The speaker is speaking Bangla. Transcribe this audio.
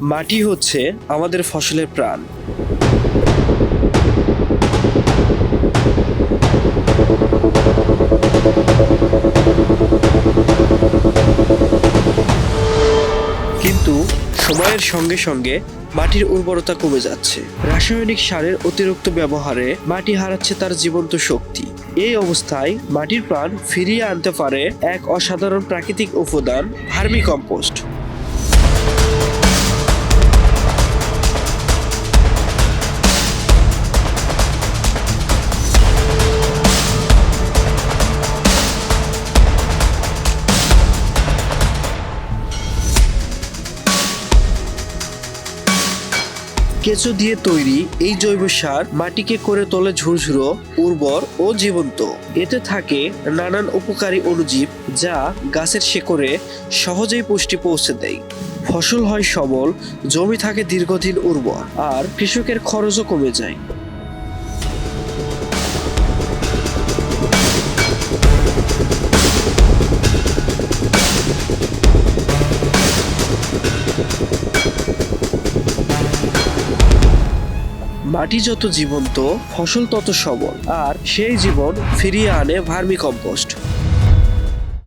মাটি হচ্ছে আমাদের ফসলের প্রাণ। কিন্তু সময়ের সঙ্গে সঙ্গে মাটির উর্বরতা কমে যাচ্ছে। রাসায়নিক সারের অতিরিক্ত ব্যবহারে মাটি হারাচ্ছে তার জীবন্ত শক্তি। এই অবস্থায় মাটির প্রাণ ফিরিয়ে আনতে পারে এক অসাধারণ প্রাকৃতিক উপাদান ভার্মি কম্পোস্ট কেঁচো দিয়ে তৈরি এই জৈব সার মাটিকে করে তোলে ঝুরঝুরো, উর্বর ও জীবন্ত। এতে থাকে নানান উপকারী অণুজীব যা গাছের শেকড়ে সহজেই পুষ্টি পৌঁছে দেয়। ফসল হয় সবল, জমি থাকে দীর্ঘদিন উর্বর, আর কৃষকের খরচও কমে যায়। মাটি যত জীবন্ত ফসল তত সবল আর সেই জীবন ফিরিয়ে আনে ভার্মি কম্পোস্ট